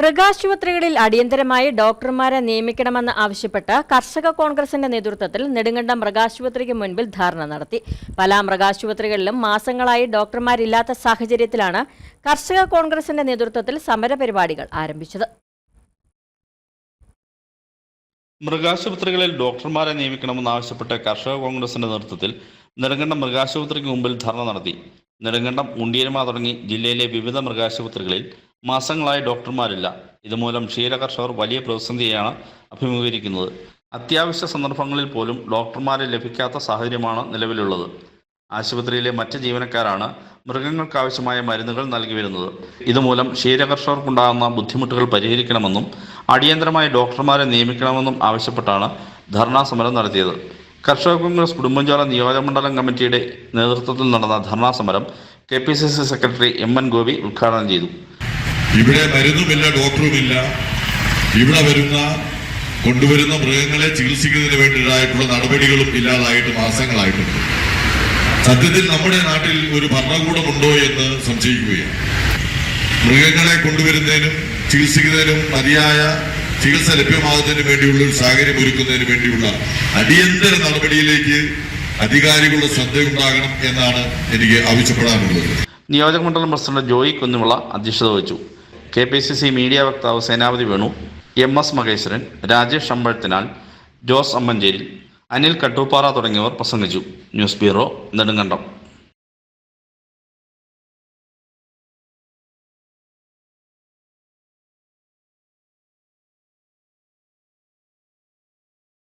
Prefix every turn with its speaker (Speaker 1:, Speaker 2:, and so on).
Speaker 1: മൃഗാശുപത്രികളിൽ അടിയന്തരമായി ഡോക്ടർമാരെ നിയമിക്കണമെന്ന് ആവശ്യപ്പെട്ട് കർഷക കോൺഗ്രസിന്റെ നേതൃത്വത്തിൽ നെടുങ്കണ്ടം മൃഗാശുപത്രിക്ക് മുൻപിൽ ധാരണ നടത്തി. പല മൃഗാശുപത്രികളിലും മാസങ്ങളായി ഡോക്ടർമാരില്ലാത്ത സാഹചര്യത്തിലാണ് കർഷക കോൺഗ്രസിന്റെ നേതൃത്വത്തിൽ സമരപരിപാടികൾ ആരംഭിച്ചത്.
Speaker 2: മൃഗാശുപത്രികളിൽ ഡോക്ടർമാരെ നിയമിക്കണമെന്നാവശ്യപ്പെട്ട് കർഷക കോൺഗ്രസിന്റെ നേതൃത്വത്തിൽ നെടുങ്കണ്ടം മൃഗാശുപത്രിക്ക് മുമ്പിൽ ധർണ നടത്തി. നെടുങ്കണ്ടം ഉണ്ടിയരമ തുടങ്ങി ജില്ലയിലെ വിവിധ മൃഗാശുപത്രികളിൽ മാസങ്ങളായി ഡോക്ടർമാരില്ല. ഇതുമൂലം ക്ഷീര കർഷകർ വലിയ പ്രതിസന്ധിയാണ് അഭിമുഖീകരിക്കുന്നത്. അത്യാവശ്യ സന്ദർഭങ്ങളിൽ പോലും ഡോക്ടർമാരെ ലഭിക്കാത്ത സാഹചര്യമാണ് നിലവിലുള്ളത്. ആശുപത്രിയിലെ മറ്റ് ജീവനക്കാരാണ് മൃഗങ്ങൾക്കാവശ്യമായ മരുന്നുകൾ നൽകി വരുന്നത്. ഇതുമൂലം ക്ഷീരകർഷകർക്കുണ്ടാകുന്ന ബുദ്ധിമുട്ടുകൾ പരിഹരിക്കണമെന്നും അടിയന്തരമായി ഡോക്ടർമാരെ നിയമിക്കണമെന്നും ആവശ്യപ്പെട്ടാണ് ധർണാ സമരം നടത്തിയത്. കർഷക കോൺഗ്രസ് കുടുംബഞ്ചോല നിയോജകമണ്ഡലം കമ്മിറ്റിയുടെ നേതൃത്വത്തിൽ നടന്ന ധർണാ സമരം K P C C secretary M N Gopi ഉദ്ഘാടനം ചെയ്തു.
Speaker 3: ഇവിടെ മരുന്നുമില്ല ഡോക്ടറുമില്ല. ഇവിടെ വരുന്ന കൊണ്ടുവരുന്ന മൃഗങ്ങളെ ചികിത്സിക്കുന്നതിന് വേണ്ടിയിട്ടായിട്ടുള്ള നടപടികളും ഇല്ലാതായിട്ട് മാസങ്ങളായിട്ടുണ്ട്. സത്യത്തിൽ നമ്മുടെ നാട്ടിൽ ഒരു ഭരണകൂടമുണ്ടോ എന്ന് സംശയിക്കുകയാണ്. മൃഗങ്ങളെ കൊണ്ടുവരുന്നതിനും ചികിത്സിക്കുന്നതിനും മതിയായ ചികിത്സ ലഭ്യമാകുന്നതിന് വേണ്ടിയുള്ള ഒരു സാഹചര്യം ഒരുക്കുന്നതിന് വേണ്ടിയുള്ള അടിയന്തര നടപടിയിലേക്ക് അധികാരികളുടെ ശ്രദ്ധയുണ്ടാകണം എന്നാണ് എനിക്ക് ആവശ്യപ്പെടാനുള്ളത്.
Speaker 2: നിയോജക മണ്ഡലം പ്രസിഡന്റ് ജോയി കുന്നുമുള അധ്യക്ഷത വഹിച്ചു. K P C C media വക്താവ് സേനാപതി വേണു എം എസ് മഹേശ്വരൻ രാജേഷ് അമ്പഴത്തിനാൽ ജോസ് അമ്മഞ്ചേരി അനിൽ കട്ടൂപ്പാറ തുടങ്ങിയവർ പ്രസംഗിച്ചു. News bureau Nedumkandam.